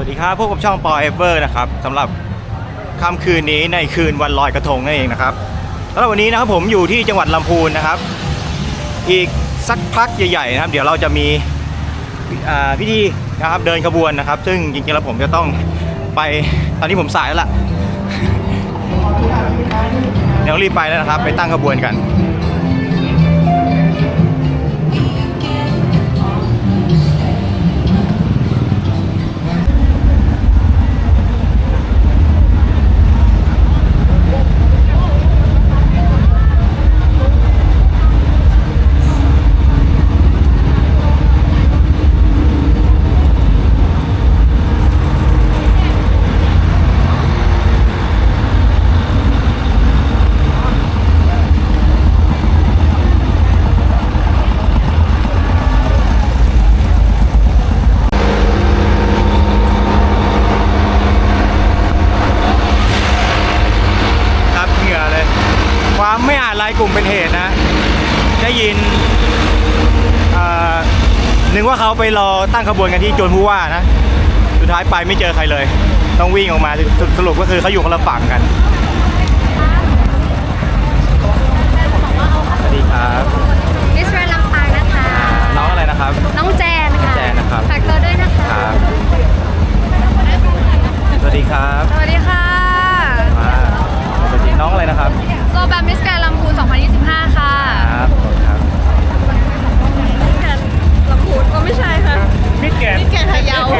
วัสดีครับพวกกับช่องปอเอเวอร์นะครับสำหรับค่ำคืนนี้ในคืนวันลอยกระทงนั่นเองนะครับสำหรับวันนี้นะครับผมอยู่ที่จังหวัดลำพูนนะครับ อีกสักพักใหญ่ๆนะครับ เดี๋ยวเราจะมีพิธีนะครับเดินขบวนนะครับ ซึ่งจริงๆแล้วผมจะต้องไปตอนนี้ผมสายแล้วล่ะเดี๋ยวรีบไปแล้วนะครับ ไปตั้งขบวนกัน เขาไปรอตั้งขบวนกันที่โจนผู้ว่านะ สุดท้ายไปไม่เจอใครเลย ต้องวิ่งออกมาสสรุปก็คือเขาอยู่คนละฝั่งกันสวัสดีครับมิสแกรนด์ลำปางนะคะ น้องอะไรนะครับ น้องแจนค่ะแจนนะครับฝากตัวด้วยนะคะครับสวัสดีครับ สวัสดีค่ะมาสวัสดีน้องอะไรนะครับโซแบมมิสแกรนด์ลำพูน2025 ค่ะครับครับ มิสแกรนด์ลำ พูนก็ไม่ใช่ค่ะมิสแกนมิสแกรนด์พะเยาส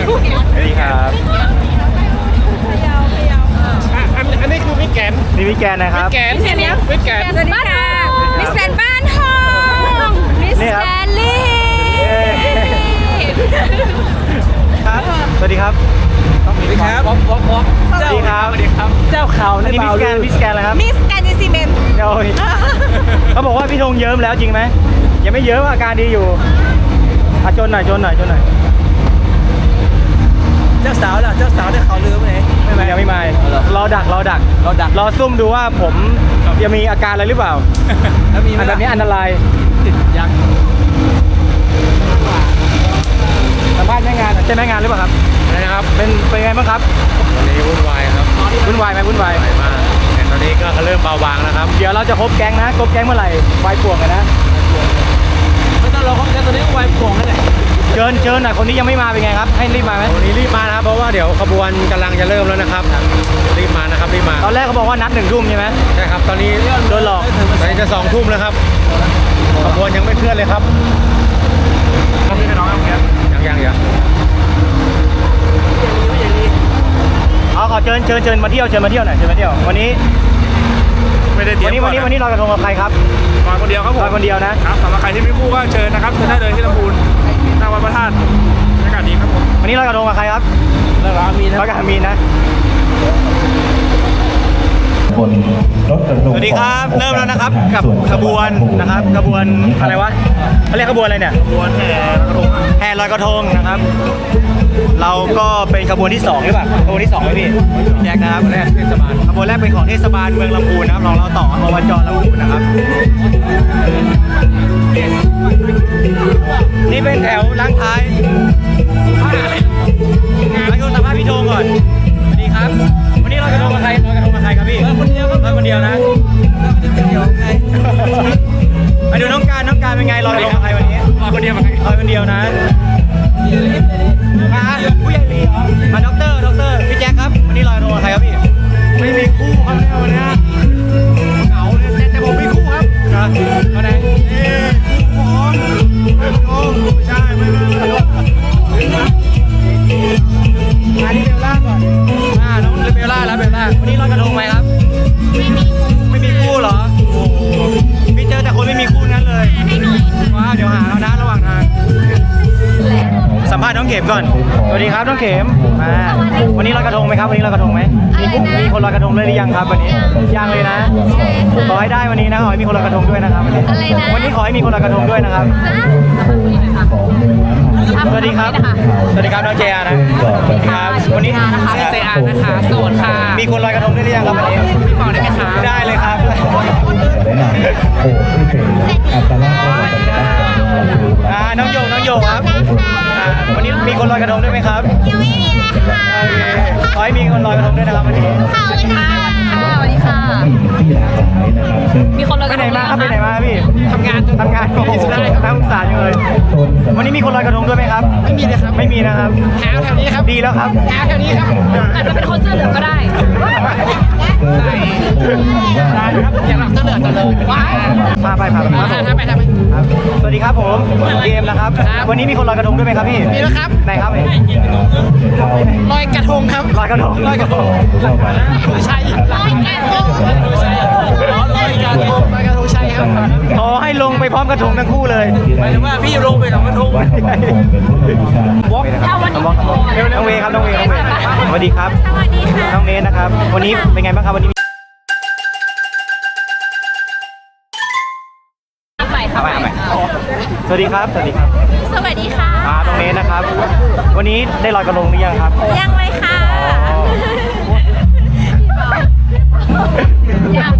วัสดีครับพะเยาพะเยาอะอันอันนี้คือมิแกนนี่มิสแกนนะครับแกนมิสแกรนด์เนี้ยมิแกนสวัสดีค่ะมิสแกรนด์บ้านทองมิสนี่ครับแกรนด์ลี่ครับสวัสดีครับสวัสดีครับวอล์กวอล์กวอล์กสวัสดีครับสวัสดีครับเจ้าข่าวอันนี้มิสแกนมิสแกนอะไรครับมิสแกรนด์ซีเมนต์เดี๋ยวเขาบอกว่าพี่ธงเยิ้มแล้วจริงไหมยังไม่เยิ้มอาการดีอยู่ อะจนหน่อยจนหน่อยจนหน่อยเจ้าสาวล่ะเจ้าสาวได้ข่าวลือไหมไม่ไหมยังไม่มารอดักรอดักเราดักรอซุ่มดูว่าผมจะมีอาการอะไรหรือเปล่าแล้วมีไหมอันแบบนี้อันตรายติดยังสัมภาษณ์แม่งานใช่แม่งานหรือเปล่าครับอะไรนะครับเป็นเป็นไงบ้างครับวันนี้วุ่นวายครับวุ่นวายไหมวุ่นวายวายมากแต่ตอนนี้ก็เริ่มเบาบางแล้วครับ เดี๋ยวเราจะครบแก๊งนะครบแก๊งเมื่อไหร่ไฟป่วงกันนะ ไม่ต้องรอครบแค่ตอนนี้ก็วายป่วงแล้วเนี่ยเชิญเชิญหน่อยคนที่ยังไม่มาเป็นไงครับ ให้รีบมาไหมวันนี้รีบมานะครับเพราะว่าเดี๋ยวขบวนกำลังจะเริ่มแล้วนะครับ รีบมานะครับรีบมาตอนแรกเขาบอกว่านัดหนึ่งทุ่มใช่ไหมใช่ครับตอนนี้โดนหลอกตอนนี้จะสองทุ่มแล้วครับขบวนยังไม่เคลื่อนเลยครับยังยังยังเอาขอเชิญเชิญเชิญมาเที่ยวเชิญมาเที่ยวหน่อยเชิญมาเที่ยววันนี้ ไม่ได้เตรียวัมนนี้วันนี้วันนี้ลอยกระทงกับใครครับมาคนเดียวครับผมลอยคนเดียวนะ ครับสำหรับใครที่ไม่คู่ก็เชิญนะครับเชิญได้เลยที่ลำพูนหน้าวัดพระธาตุบรรยากาศดีครับผมวันนี้ลอยกระทงกับใครครับแล้วร้านมีนะลอยกับอามีนนะ บนรถกระทงสวัสดีครับของเริ่มแล้วนะครับองกับส่ขบวนนะครับขบวนอะไรวะเขาเรียกขบวนอะไรเนี่ยขบวนแห่ลอยกระทงแห่ลอยกระทงนะครับ เราก็เป็นขบวนที่สองหรือเปล่าขบวนที่สองไหมพี่แจ็คนะครับแรกเทศบาลขบวนแรกเป็นของเทศบาลเมืองลำพูนนะครับรองเราต่ออบจลำพูนนะครับ นี่เป็นแถวล้างท้ายมาดูสภาพพี่โทงก่อนสวัสดีครับ วันนี้ลอยกระทงกับใครลอยกระทงกับใครครับพี่ลอยคนเดียวครับลอยคนเดียวนะมาดูน้องการน้องการเป็นไงลอยกระทงกับใครวันนี้ลอคนเดียวลอยคนเดียวนะ มาผู้ใหญ่ลีเหรอมาด็อกเตอร์ด็อกเตอร์พี่แจ็คครับ วันนี้ลอยกระทงกับใครครับพี่ ไม่มีคู่ครับเนี่ยวันนี้เหงาเลยแต่แต่ผมมีคู่ครับนะมาไหนเอ๊ะคู่ผมไม่โอ้ไม่ใช่ไม่ไม่ไม่มาที่เบลล่าก่อนมาน้องเบลล่าแล้วเบลล่าวันนี้ลอยกระทงไหมครับไม่มีคู่เหรอ โอ้โหพี่เจอแต่คนไม่มีคู่นั้นเลยว้าวเดี๋ยวหา ภาษณ์น้องเข็มก่อน สวัสดีครับน้องเข็มมาวันนี้ลอยกระทงไหมครับ วันนี้ลอยกระทงไหมมีคู่มีคนลอยกระทงเลยหรือยังครับวันนี้ยังเลยนะขอให้ได้วันนี้นะขอให้มีคนลอยกระทงด้วยนะครับ วันนี้อะไรนะวันนี้ขอให้มีคนลอยกระทงด้วยนะครับ สวัสดีครับ สวัสดีครับน้องเจอานะครับวันนี้นะคะเจอานะคะโสดค่ะ มีคนลอยกระทงด้วยหรือยังครับวันนี้พี่บอกได้ไหมคะได้เลยครับ จะได้นำโอ้ที่เป็นอัตลักษณ์และสัญลักษณ์ของเมืองลำพูนอ่าน้องโยงน้องโยงครับอ่าวันนี้มีคนลอยกระทงด้วยไหมครับยังไม่มีเลยขอให้มีคนลอยกระทงด้วยนะครับวันนี้ค่ะสวัสดีค่ะสวัสดีค่ะที่หลากหลายนะครับซึ่งมีคนลอยไปกระไหนทงมาครับไปไหนมาพี่ทำงานจนทำงานโอ้โหน่าสงสารจังเลยวันนี้มีคนลอยกระทงด้วยไหมครับ ไม่มีเลยครับไม่มีนะครับหาแถวนี้ครับดีแล้วครับหาแถวนี้ครับอาจจะเป็นคนเสื้อเหลืองก็ได้ ได้ครับอย่าหลับเสลือดเลยว้ายพาไปพาไปครับผมทำไปทำไปครับสวัสดีครับผมเกมนะครับ วันนี้มีคนลอยกระทงด้วยไหมครับพี่มีแล้วครับไหนครับลอยกระทงครับลอยกระทงลอยกระทงใช่ลอยกระทงใช่ลอยกระทงลอยกระทงใช่ครับ ขอให้ลงไปพร้อมกระทงทั้งคู่เลยหมายถึงว่าพี่ลงไปกับกระทงถ้าวันนี้เร็วน้องเวครับน้องเวน้องเวสวัสดีครับสวัสดีค่ะน้องเนทนะครับ วันนี้เป็นไงบ้างครับวันนี้ใหม่ค่ะเอาใหม่เอาใหม่สวัสดีครับ สวัสดีครับ สวัสดีค่ะอ่าน้องเนทนะครับ วันนี้ได้ลอยกระทงหรือยังครับ ยังเลยค่ะอยาก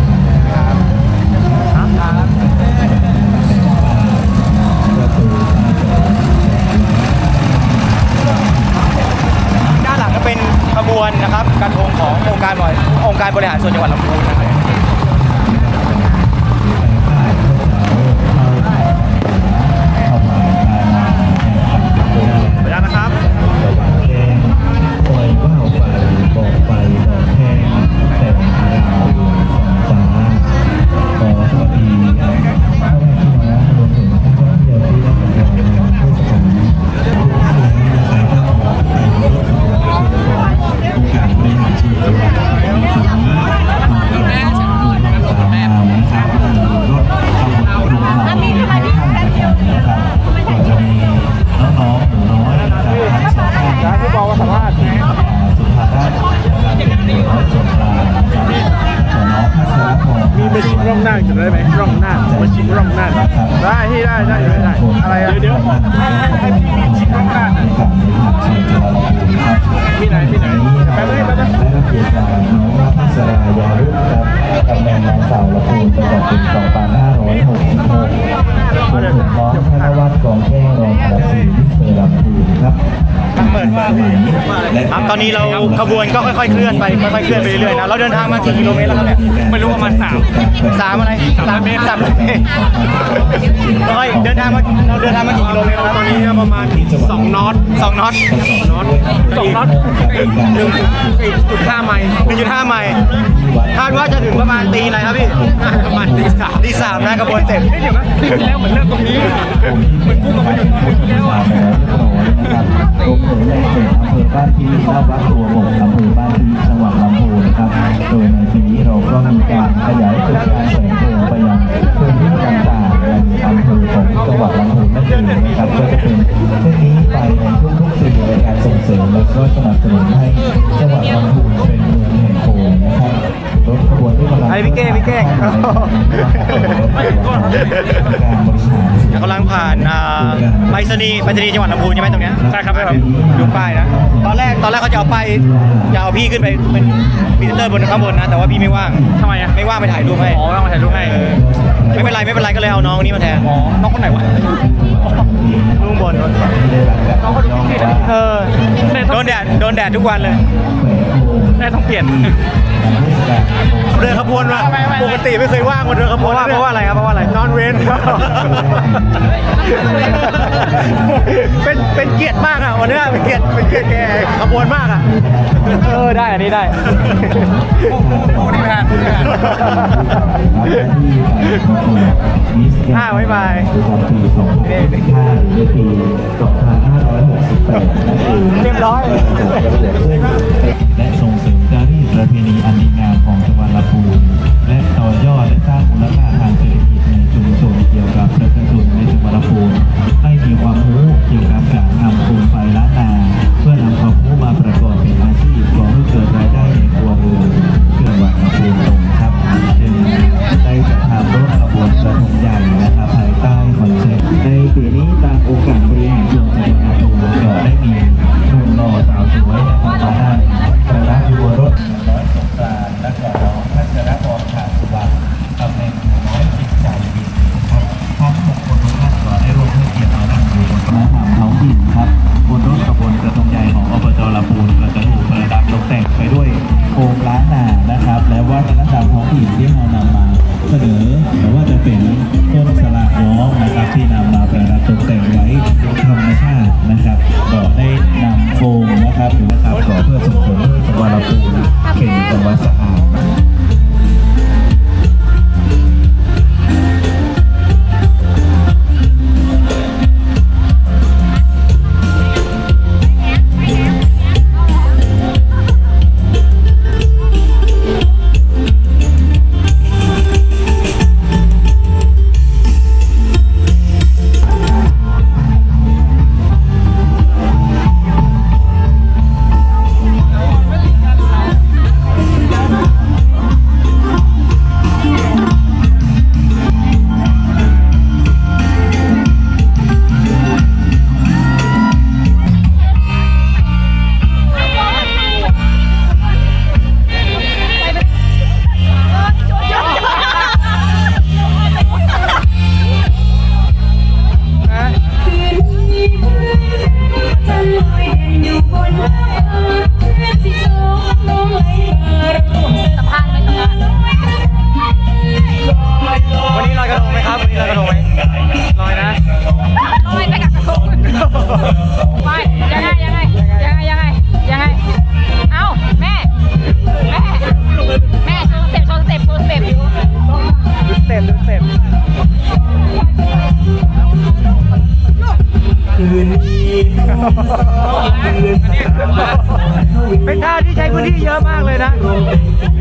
วนนะครับกระทงขององค์การบริองค์การบริหารส่วนจังหวัดลำพูนนะครับ ตอนนี้เราขบวนก็ค่อยๆเคลื่อนไปค่อยๆเคลื่อนไปเรื่อยๆนะเราเดินทางมากี่กิโลเมตรแล้วครับเนี่ยไม่รู้ประมาณสามสามอะไรสามเมตรสามเมตรค่อยๆเดินทางมาเราเดินทางมากี่กิโลเมตรแล้วครับตอนนี้ประมาณสองน็อตสองน็อตน็อตสองน็อตอีกหนึ่งอีกจุดห้าไมล์หนึ่งจุดห้าไมล์คาดว่าจะถึงประมาณตีอะไรครับพี่ประมาณตีสามตีสามนะขบวนเสร็จเฮ้ยเดี๋ยวนะปีที่แล้วเหมือนเริ่มตรงนี้เหมือนกู้กับมาอยู่ปีที่แล้วอะรวมถึงในเขตอบวัดตัวบกอำเภอบ้านที่จังหวัดลำพูนครับ โดยในปีนี้เราก็มีการขยายจุดการแสดงโชว์ไปยังพื้นที่ต่างๆในอำเภอของจังหวัดลำพูนนั่นเองนะครับ ก็จะเป็นเช่นนี้ไปในทุกๆปีในการส่งเสริมและก็สนับสนุนให้จังหวัดลำพูนเป็นเมืองแห่งโขงนะครับรถขบวนที่กำลังไอพี่เก้พี่เก้การบริหาร กำลังผ่านอ่าไปรษณีย์ไปรษณีย์จังหวัดลำพูนใช่ไหมตรงเนี้ยใช่ครับใช่ครับ ดูป้ายนะ ตอนแรกตอนแรกเขาจะเอาป้ายจะเอาพี่ขึ้นไปเป็นพรีเซนเตอร์บนข้างบนนะ แต่ว่าพี่ไม่ว่าง ทำไมอะไม่ว่างไปถ่ายรูปให้ อ๋อต้องมาถ่ายรูปให้เออไม่เป็นไรไม่เป็นไรก็เลยเอาน้องนี่มาแทนอ๋อน้องคนไหนวะลุงบนน้องคนนี้เออแน่โดต้องนแดดโดนแดดทุกวันเลย แน่ต้องเปลี่ยนเดินขบวนมาปกติไม่เคยว่างมาเดินขบวนเพราะว่าอะไรครับเพราะว่าอะไรนอนเว้นเป็นเป็นเกียรติมากอะวันนี้เป็นเกียรติเป็นเกียรติแกขบวนมากอะเออได้อันนี้ได้โอ้นี่แพนนี่แพนอ่าบ๊ายบายประจำปี2565หรือในปี2568นั่นเองเรียบร้อย และส่งเสริม จารีตประเพณีอันดีงามของจังหวัดลำพูนและต่อยอดและสร้างมูลค่าทางเศรษฐ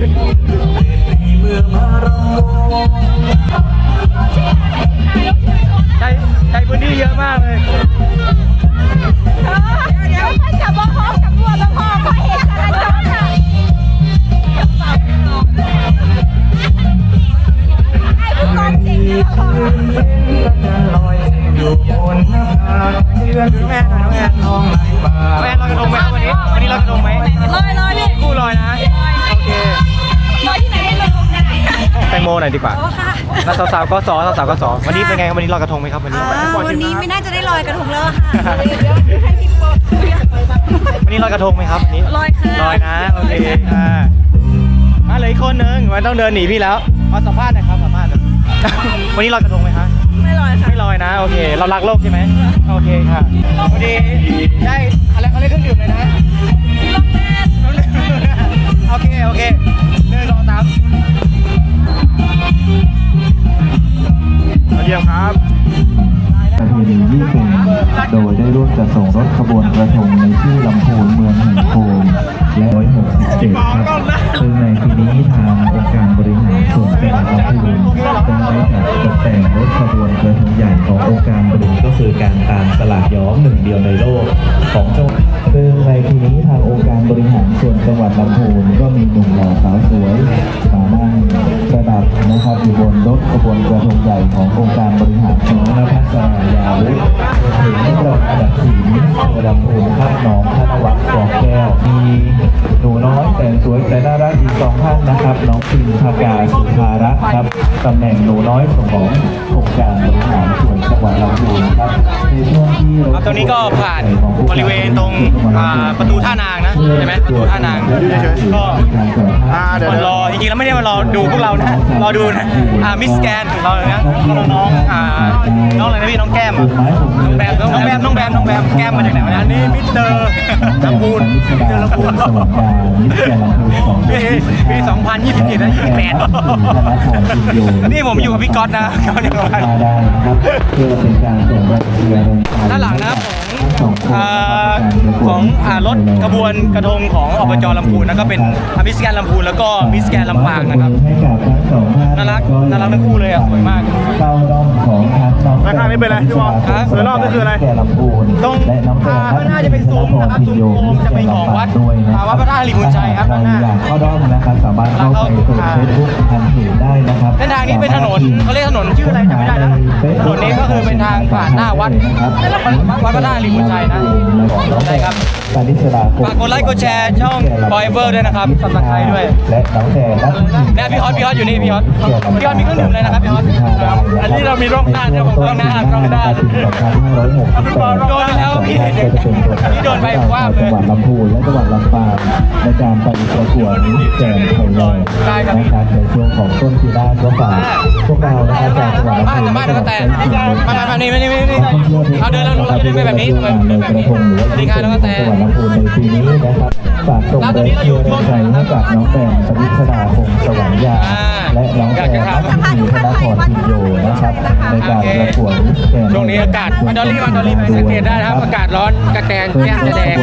Yeah. แม่หน่อยน้องแอนน้องแอนลอยกระทงไหมวันนี้วันนี้ลอยกระทงไหมลอยลอยดิคู่ลอยนะโอเคลอยที่ไหนได้ลอยได้แตงโมหน่อยดีกว่าโอ้ค่ะแล้วสาวๆก็สอสาวๆก็สอวันนี้เป็นไงครับวันนี้ลอยกระทงไหมครับวันนี้วันนี้ไม่น่าจะได้ลอยกระทงแล้วค่ะวให้พี่โป๊วันนี้ลอยกระทงไหมครับวันนี้ลอยค่ะลอยนะโอเคค่ะมาเลยคนนึงมันต้องเดินหนีพี่แล้วมาสัมภาษณ์หน่อยครับสัมภาษณ์หน่อยวันนี้ลอยกระทงไหมคะ ไม่ลอยค่ะไม่ลอยนะโอเค เรารักโลกใช่ไหมโอเคค่ะพอดีได้อะไรเขาเรียกเครื่องดื่มเลยนะโอเคโอเคหนึ่งสองสามเยี่ยมครับประเพณียี่เป็งโดยได้ร่วมจัดส่งรถขบวนกระทงในชื่อลำพูนเมืองแห่งโคมและ167ครับซึ่งในปีนี้ทาง คือการตามสลากย้อมหนึ่งเดียวในโลกของจังหวัด ซึ่งในปีนี้ทางองค์การบริหารส่วนจังหวัดลำพูนก็มีหนุ่มหล่อสาวสวยมานั่งประดับนะครับอยู่บนรถขบวนกระทงใหญ่ขององค์การบริหารส่วนนภัสรายาวุฒิถึงรองอันดับสี่มิสเตอร์ลำพูนครับน้องธนวัฒน์กองแก้วมีหนูน้อยแต่สวยแต่น่ารักอีกสองท่านนะครับ น้องพิมพากาสุภารักษ์ครับตำแหน่งหนูน้อยขององค์การบริหารส่วนจังหวัดลำพูนครับในช่วงที่รถครับตรงนี้ก็ผ่านบริเวณตรงอ่าประตูท่านางนะใช่ไหมประตูท่านางก็อ่าเดี๋ยวมารอจริงๆแล้วไม่ได้มารอดูพวกเรานะรอดูนะอ่ามิสแกนของเราเลยนะน้องๆอ่าน้องอะไรนะพี่น้องแก้มน้องแบมน้องแบมน้องแบมน้องแบมแก้มมาจากไหนวะเนี่ยอันนี้มิสเตอร์ลำพูนมิสเตอร์ลำพูนสวัสดามิสแกรนด์ลำพูนของปีปี2027นะ28นี่ผมอยู่กับพี่ก๊อตนะเขาเรียกว่ามาได้นะครับเพื่อเป็นการส่งแรงเชียร์แรงใจด้านหลังนะครับสองคนอ่า ของอ่ารถกระบวนกระทงของอบจลำพูนนะก็เป็นมิสแกนลำพูนแล้วก็มิสแกนลำปางนะครับให้กับทั้งสองท่านน่ารักน่ารักทั้งคู่เลยอะสวยมากเต้าด้อมของทางน้องแล้วข้างนี้เป็นอะไรพี่บอลครับโดยรอบนี่คืออะไรแก่ลำพูนตรงและน้องแก่อ่าข้างหน้าจะเป็นซุ้มนะครับซุ้มโคมจะเป็นของวัดด้วยนะอ่าวัดพระธาตุหลิบุญชัยครับใครข้างหน้าอยากเข้าด้อมนะครับสามารถเข้าไปสู่เฟซบุ๊กทางเพจได้นะครับเส้นทางนี้เป็นถนนเขาเรียกถนนชื่ออะไรจำไม่ได้แล้วถนนนี้ก็คือเป็นทางผ่านหน้าวัดวัดพระธาตุหลิบุญชัยนะได้ครับ ปานิสราฝากกดไลค์กดแชร์ช่อง Forever ด้วยนะครับ Subscribe ด้วย และน้องแก่นัทเนี่ยพี่ฮอตพี่ฮอตอยู่นี่พี่ฮอตพี่ฮอตมีเครื่องดื่มเลยนะครับพี่ฮอตอันนี้เรามีร่องหน้าเนี่ยผมร่องหน้าร่องหน้าโดนไปแล้วพี่พี่โดนไปว่าบเลยจังหวัดลำพูนและจังหวัดลำปางในการไปประกวดมิสแกรนด์ไทยแลนด์ได้ครับนะครับในช่วงของต้นปีหน้าก็ฝากพวกเรานะครับจากจังหวัดลำบ้านพูนจะบ้านก็แต่มามามานี่มานี่มานี่เอาเดินเราเราจะเดินไปแบบนี้ทำไมเดินแบบนี้สวัสดีครับน้องกระแตจังหวัดลำพูนในปีนี้นะครับฝากส่งแรงเชียร์แรงใจให้กับน้องแปมปนิสราพงศ์สว่างยาอ่าและน้องแปมนัทธีธนพรพินโยนะครับในการประกวดมิสแกรนด์ช่วงนี้อากาศมาดอลลี่มาดอลลี่ไปสังเกตได้นะครับอากาศร้อนกระแตงแก้มจะแดง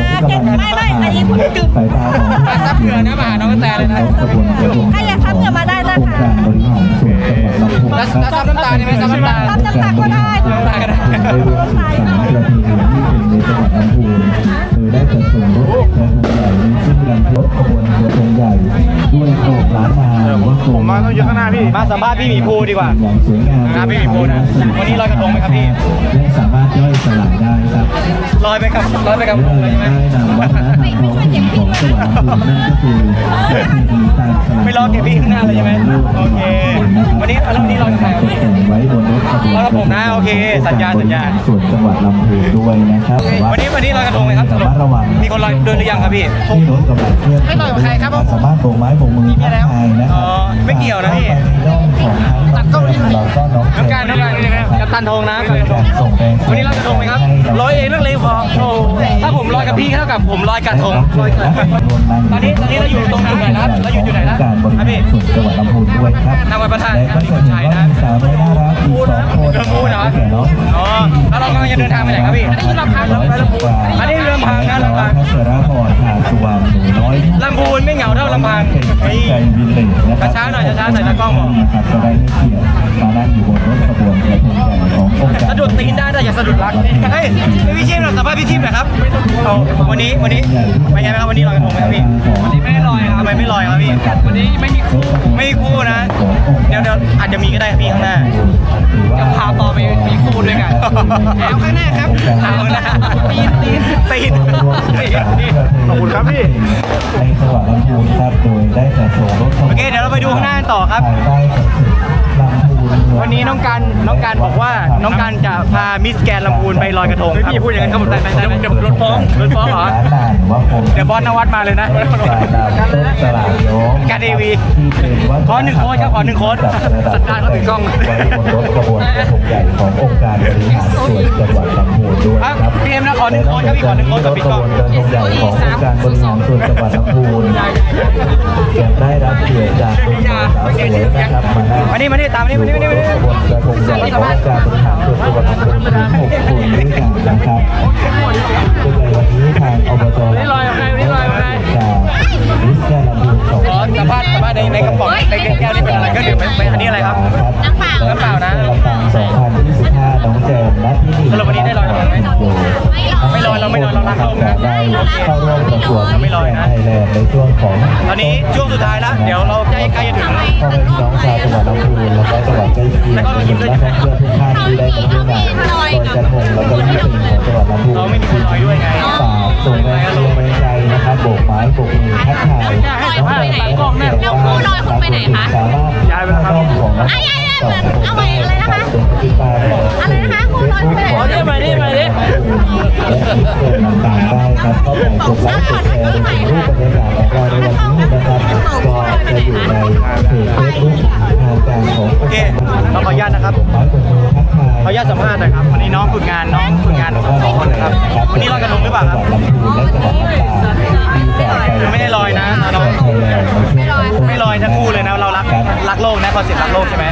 ไม่ไม่อันนี้ผมจุดสายตาของมาซับเหงื่อนะมาหาน้องกระแตเลยนะขบวนกระทงใครอยากซับเหงื่อมาได้นะคะองค์การบริหารส่วนจังหวัดลำพูนแล้วแล้วซับน้ำตาลได้ไหมซับน้ำตาลซับน้ำตาลก็ได้น้ำตาลก็ได้ได้ร่วมสืบสานประเพณีที่เป็นในจังหวัดลำพูนโดย ได้จัดส่งรถกระทงใหญ่ในซึ่งลำรถขบวนกระทงใหญ่ ด้วยโขกล้านนาหรือว่าโขผมมาต้องอยู่ข้างหน้าพี่มาสัมภาษณ์พี่หมีภูดีกว่าอย่างสวยงามครับพี่หมีภูนะวันนี้ลอยกระทงไหมครับพี่และสามารถย่อยสลายได้ครับลอยไปกับลอยไปกับและผมเลยใช่ไหมได้นำวัฒนธรรมท้องถิ่นของจังหวัดลำพูนนั่นก็คือประเพณีการสลายไม่รอเก็บพี่ข้างหน้าเลยใช่ไหมโอเค วันนี้แล้ววันนี้เราจะถ่ายตกแต่งไว้บนรถขบวนรอกับผมนะโอเค สัญญาสัญญาส่วนจังหวัดลำพูนด้วยนะครับวันนี้วันนี้ลอยกระทงไหมครับระมัดระวังมีคนลอยเดินหรือยังครับพี่ที่รถกำลังเคลื่อนไม่ลอยกับใครครับผมสามารถโบกไม้โบกมือทักทายนะคอ๋รัอไม่เกี่ยวนะพี่เข้าไปในร่องของทั้งน้องแก้มเราก็น้องน้องการน้องการนี่นะครับกัปตันธงนะกัปตันธงส่งแรงวันนี้ลอยกระทงไหมครับลอยเองนักเลงพอโอ้ถ้าผมลอยกับพี่เท่ากับผมลอยกระทงลอยกระทงตอนนี้ตอนนี้เราอยู่ตรงจุดไหนนะเราอยู่จุดไหนนะการบริครัหาบพี่รส่วนจังหวัดลำพูนด้วยครับทางวัดพระธาตุและก็จะเห็นว่ามีสาวน้อยน่ารักอีกสองคนเรือพูดเหรอแก่น้องอ๋อแล้วเรากำลังจะเดินทางไปไหนครับพี่อันนี้ลำพังครับไปลำพูนอันนี้เรือพังนะลำพังพัชรพรหาสุวรรณหนูน้อยลำพูนไม่เหงาเท่าลำพังเป็นนี่ใจวินเลจนะครับช้าๆหน่อยช้าๆหน่อยตากล้องบอกนะครับก็ได้ให้เกียรติมานั่งอยู่บนรถขบวนกระทงใหญ่ขององค์การสะดุดตีนได้แต่อย่าสะดุดรักเฮ้ยพี่ชิมหน่อยสัมภาษณ์พี่ชิมหน่อยครับเอาวันนี้วันนี้เป็นไงบ้างครับวันนี้ลอยกระทงไหมครับพี่วันนี้ไม่ได้ลอยครับทำไมไม่ลอยครับพี่ วันนี้ไม่มีคู่ไม่มีคู่นะ เดี๋ยวเดี๋ยวอาจจะมีก็ได้ครับพี่ข้างหน้าจะพาต่อไปมีคู่ด้วยกันเอาข้างหน้าครับเอาข้างหน้าตีนตีนตีนขอบคุณครับพี่ในจังหวัดลำพูนครับโดยได้จัดส่งรถขบวนโอเคเดี๋ยวเราไปดูข้างหน้ากันต่อครับ ภายใต้คอนเซ็ปต์ลำพูนวันนี้น้องการน้องการบอกว่าน้องการจะพามิสแกนลำพูนไปลอยกระทงพี่พูดอย่างนั้นครับผมได้ได้ได้เดี๋ยวรถฟ้องรถฟ้องเหรอร้านด่านว่าผมเดี๋ยวบอสนวัดมาเลยนะการนำต้นสลากย้อมการ AV ที่เป็นวัฒขอหนึ่งโค้ดครับขอหนึ่งโค้ดจัระดับสัญญาณเขาถือกล้องไว้บนรถขบวนกระทงใหญ่ขององค์การบริหารส่วนจังหวัดลำพูนด้วยครับพี่เอ็มนะขอหนึ่งโค้ดครับพี่ขอหนึ่งโค้ดกับปิดกล้องรถขบวนกระทงใหญ่ขององค์การบริหารส่วนจังหวัดลำพูนยังได้รับเกียรติจากคุณสาวสวยนะครับมานั่งมานี่มานี่ตามมานี่มานี่มานี่มานี่ขบวนกระทงใหญ่ขององค์การบริหารส่วนจังหวัดลำพูนถึงหกคนด้วยกันนะครับซึ่งในวันนี้ทางอบตลอยกับใครนี่ลอยกับใครจากรนด์ลำพูนสองสัมภาษณ์สัมภาษณ์ในในกระป๋องในแก้วนี่เป็นอะไรก็ดื่มไปอันนี้อะไรครับน้ำเปล่าน้ำเปล่านะ2025น้องแจมและพี่หนิงสรุปวันนี้ได้ลอยกระทงไหม ไม่ลอยเราไม่ลอยเรารักโลกนะได้ได้เข้าร่วมประกวดไม่ลอยนะไทยแลนด์ในช่วงของตอนนี้ช่วงสุดท้ายแล้วเดี๋ยวเราใกล้ใกล้จะถึงพ่อแม่พี่น้องชาวจังหวัดลำพูนแล้วก็จังหวัดใกล้เคียงรวมถึงนักท่องเที่ยวทุกท่านที่ได้มาร่วมงานลอยกระทงแล้วก็ยี่ปีของจังหวัดลำพูนเราไม่มีคนลอยด้วยไงฝากส่งแรงเชียร์แรงใจนะครับโบกไม้โบกมือทักทายน้องแบงค์และน้องเบลน้องคู่ลอยคุณไปไหนคะสามารถย้ายไปแล้วครับร่มของน้องสองคนเอาใหม่อะไรนะคะเป็นปฏิบัติอะไรนะคะคู่ลอยคุณไปางๆได้ครับเข้าไปกดไลค์กดแชร์ดูรูปบรรยากาศของเราในวันนี้นะครับก็จะอยู่ในเพจเฟซบุ๊กทางการของโอเคเราขออนุญาตนะครับไม้กดมื อทักทาออนุญาตสัมภาษณ์หน่อยครับวันนี้น้องฝึกงานน้องฝึกงานสองคนครับวันนี้ลอยกระทงหรือเปล่าครับไม่ได้ลอยนะน้องไทยแลองไม่ลอยทั้งคู่เลยนะเรารักรักโลกนะคอนเซ็ปต์รักโลกใช่ไหม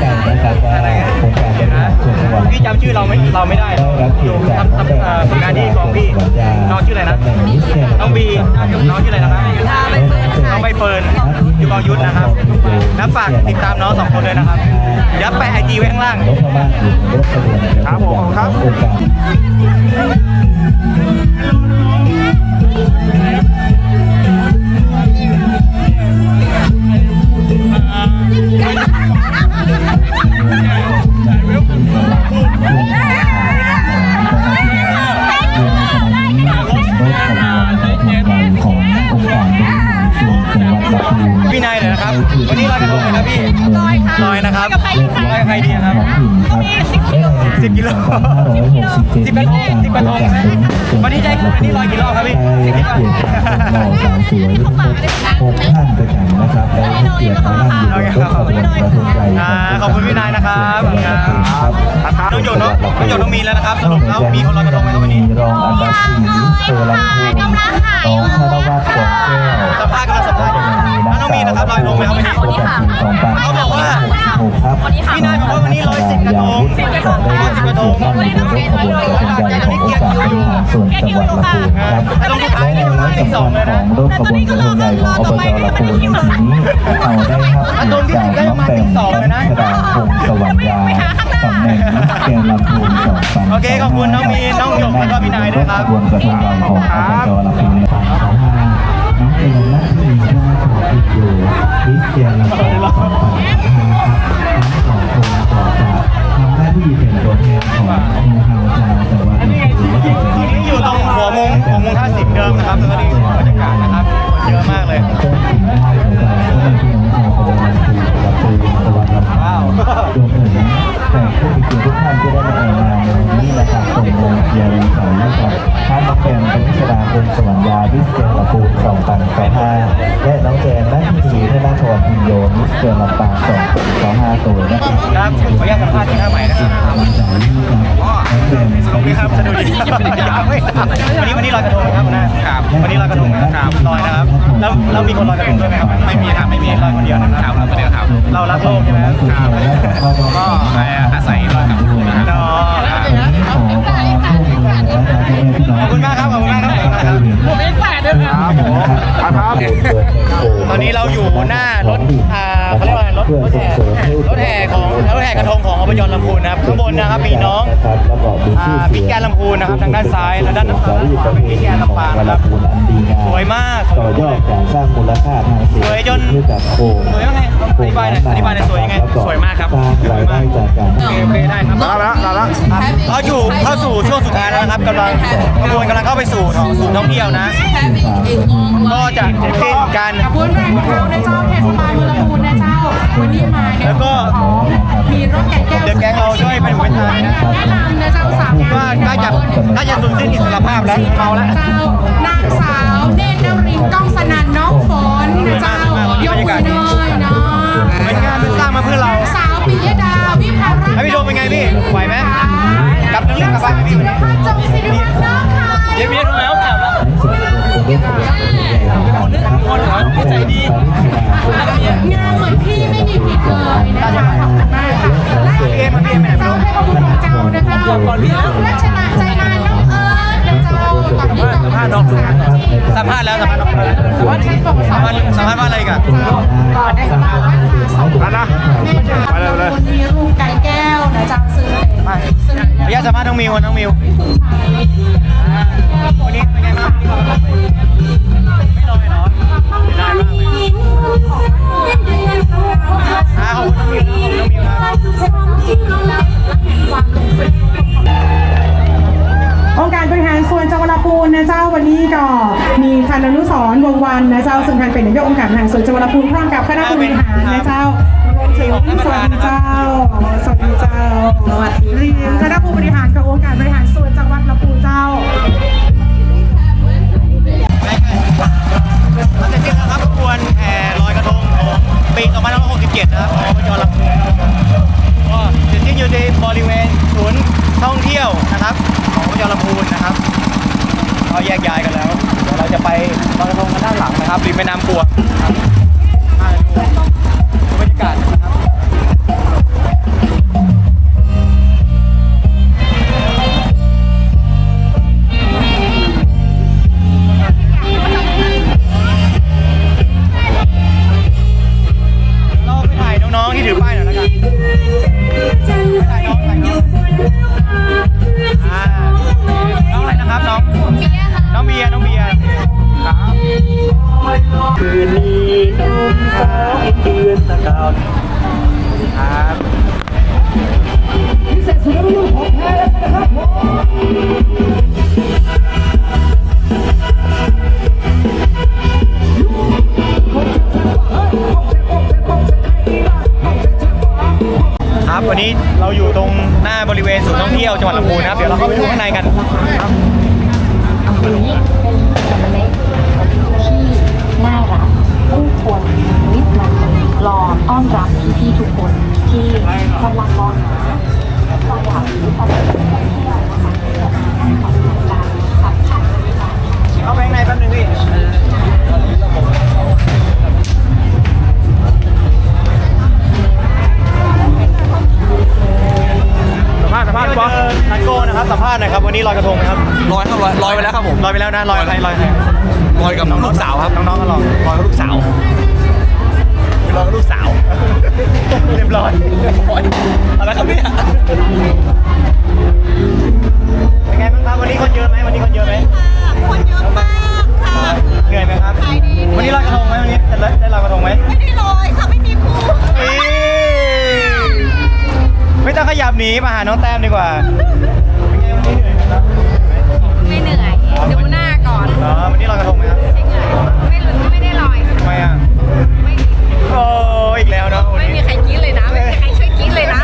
อย่างที่ไรับว่าโครงการบริหารส่วนจังหวัดลำพูนพี่จำชื่อเราไม่เราไม่ได้ได้รับเกียรติจากทำทำฝึกงานที่กองพี่น้องชื่ออะไรนะน้องบีน้องชื่ออะไรนะครับน้องใบเฟิร์นอยู่กองยุทธนะครับแล้วฝากติดตามน้องสองคนเลยนะครับ เดี๋ยวแปะไอจีไว้ข้างล่าง ครับผมครับ สิบกิโลสิบกระทงสิบกระทงนะวันนี้ใจวันนี้ลอยกี่รอบครับพี่ได้รับเกียรติจากเราสาวสวยทุกหกท่านด้วยกันนะครับได้รับเกียรติมานั่งอยู่บนรถขบวนกระทงใหญ่อ่าขอบคุณพี่นายนะครับขอบคุณครับครับน้องโยนน้องน้องโยนน้องมีนแล้วนะครับสรุปแล้วมีคนลอยกระทงไหมครับวันนี้รองอันดับสี่เตอร์ลำพูนน้องธนวัฒน์กองแก้วสัมภาษณ์กันสัมภาษณ์แล้วน้องมีนนะครับลอยกระทงไหมครับวันนี้ประจำปีสองพันเขาบอกว่าหกครับพี่นายบอกว่าวันนี้ร้อยสิบกระทงสิบกระทงได้สิบกระทงนั่งอยู่บนรถขบวนกระทงใหญ่ขององค์การบริหารส่วนจังหวัดลำพูนครับตรงสุดท้ายนี่และที่สสำองคัญขนะองรถขบวนกระทงใหญ่ของอบจลำพูนในปีนี้เอาได้รับเกียรติจากน้องแบมรัชดาคงสวัสดิ์ยาตำแหน่งมิสแกนลำพูนสองพันโอเคขอบคุณน้องมีนน้องหยกแล้วก็พี่นายด้วยครับขบวนกระทงใหญ่ของอบจลำพูนสองพันห้าน้องเจริญนักที่มีที่มาถูกติดอยู่มิสแกนลำพูนสองพันห้าครับทั้งสองคนต่อจากทำหน้าที่เป็นตัวแทน อันนี้อยู่ตรงหัวมุมหัวมุมท่าสิบเดิมนะครับแล้วก็นี่บรรยากาศนะครับคนเยอะมากเลย ตราก็เป็นพี่น้องชาวตะวันลำพูนตะวันตกตะวันลำพูนว้าวรวมถึงแขกผู้มีเกียรติทุกท่านที่ได้มาออกงานในวันนี้นะครับส่งแรงเชียร์แรงใจให้กับท่านน้องแกมเป็นพิศดาคงสวรรยามิสเกนลำพูน2025และน้องแกมนักพิธีธนาธรพิโยมิสเกนลปาง2025ตัวนะครับครับขออนุญาตสัมภาษณ์ที่หน้าใหม่นะครับนใจนี้ครับน้องแกมสนุกดีครับสนุกดีวันนี้วันนี้ลอยกระทงครับนะครับวันนี้ลอยกระทงนะครับลอยนะครับ แล้วแล้วมีคนลอยกระทงด้วยไหมครับไม่มีครับไม่มีลอยคนเดียวนะครับลอยคนเดียวครับเรารักโลกใช่ไหมครับก็อาศัยรอยกับผู้นะเนาะขอบคุณมากครับขอบคุณมากครับผมเองแปดด้วยนะ ครับผมครับครับ ตอนนี้เราอยู่หน้ารถอ่าเขาเรียกว่าอะไรรถรถแห่รถแห่ของรถแห่กระทงของอบจลำพูนนะครับข้างบนนะครับมีน้องอ่าพิษแกนลำพูนนะครับทางด้านซ้ายและด้านขวาเป็นพิษแกนลำปางนะครับสวยมากต่อยอดการสร้างมูลค่าทางเศรษฐสวยจกินจให้กับโครงสวยยังไงอธิบายหน่อยอธิบายหน่อยสวยยังไงสวยมากครับสร้างรายได้จากการโอเคโอเคได้ครับมาแล้วมาแล้วเขาอยู่เข้าสู่ช่วงสุดท้ายแล้วนะครับกำลังขบวนกำลังเข้าไปสู่สู่ท่องเที่ยวนะก็จะเสร็จสิ้นการขบวนแรกของเรานะเจ้าเทศบาลเมืองลำพูนนะเจ้าวันนี้มาเนี่ยแล้วก็มีรถแก่แก้วเดี๋ยวแก๊งเราช่วยเป็นเป็นทางนะแนะนำนะเจ้าสาวว่าใกล้จะใกล้จะสูญสิ้นอิสรภาพแล้วเมาแล้วเจ้านางสาวเนตรนรินทร์ก้องสนั่นน้องฝนนะเจ้ายกมือเลยเนาะเป็นงานเป็นสร้างมาเพื่อเราสาวปิยดาวิภารัตให้พี่โดมเป็นไงพี่ไหวไหมกลับทั้งเรื่องกลับบ้านไหมพี่พระจงศิริวัฒน์น้องค่ะ เดี๋ยวพี่รู้แล้วกลับแล้วใจดีงานเหมือนพี่ไม่มีผิดเลยนะคะขอบคุณมากค่ะไล่เกมมาเกมแบบเจ้าให้พระคุณเจ้านะคะน้องรัชนาใจมา เจ้าตอนนี้น้องน้องสาวที่สัมภาษณ์แล้วสัมภาษณ์น้องแล้วสัมภาษณ์สัมภาษณ์ว่าอะไรกันได้สำหรับว่าสองมานะไปเลยไปเลยวันนี้รุ่งไก่แก้วนะจ้าซึ่งเป็นมาซึ่ออนุญาตสัมภาษณ์น้องมิวน้องมิวอ่าวันนี้เป็นไงบ้างไม่ลอยเหรอได้มากเลย มีคันอนุสรวงวันนะเจ้าซึ่งทานเป็นนายกองค์การบริหารส่วนจังหวัดลำพูนพร้อมกับคณะผู้บริหารนะเจ้ารวมถึงสวัสดีเจ้าสวัสดีเจ้าสวัสดีคณะผู้บริหารกับองค์การบริหารส่วนจังหวัดลำพูนเจ้าเราจะเจอครับขบวนแห่ลอยกระทงของปี2567 นะครับของอบจลำพูนก็จะทิ้งอยู่ในบริเวณศูนย์ท่องเที่ยวนะครับของอบจลำพูนนะครับ เขาแยกย้ายกันแล้วเดี๋ยวเราจะไปลอยกระทงกันด้านหลังนะครับริมแม่น้ำปัวครับมาดูบรรยากาศนะครับ ลอยกระทงไหมครับลอยครับลอยลอยไปแล้วครับผมลอยไปแล้วนะลอยกับใครลอยกับใครลอยกับลูกสาวครับน้องๆก็ลอยลอยกับลูกสาวลอยกับลูกสาวเรียบร้อยอะไรครับเนี่ยเป็นไงบ้างครับวันนี้คนเยอะไหมวันนี้คนเยอะไหมคนเยอะมากค่ะเหนื่อยไหมครับขายดีวันนี้ลอยกระทงไหมวันนี้จะได้ได้ลอยกระทงไหมไม่ได้ลอยค่ะไม่มีครูเอ้ยไม่ต้องขยับหนีมาหาน้องแต้มดีกว่าเป็น ไงวันนี้เหนื่อยไหมครับไม่เหนื่อย ดูหน้าก่อนเหรอวันนี้ลอยกระทงไหมครับไม่เหนื่อยไม่รู้ไม่ได้ลอย ทำไมอะไม่มีโอ้อีกแล้วเนาะวันไม่นี้มีใครกินเลยนะ ไม่มีใครช่วยกินเลยนะ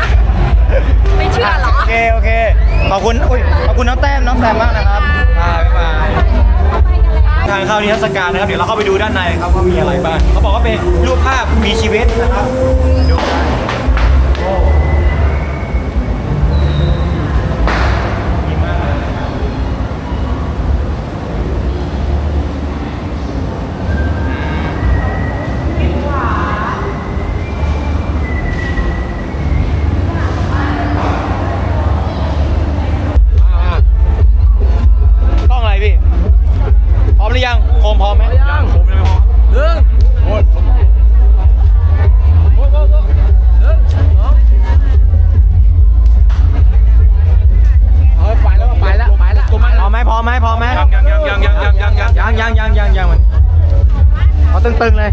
ไม่เชื่อเหรอ โอเคโอเค ขอบคุณอุ้ยขอบคุณน้องแต้มน้องแต้มมากนะครับบ๊ายบายทางเข้านิทรรศการนะครับ เดี๋ยวเราเข้าไปดูด้านในครับว่ามีอะไรบ้างเขาบอกว่าเป็นรูปภาพมีชีวิตนะครับดูนะโเ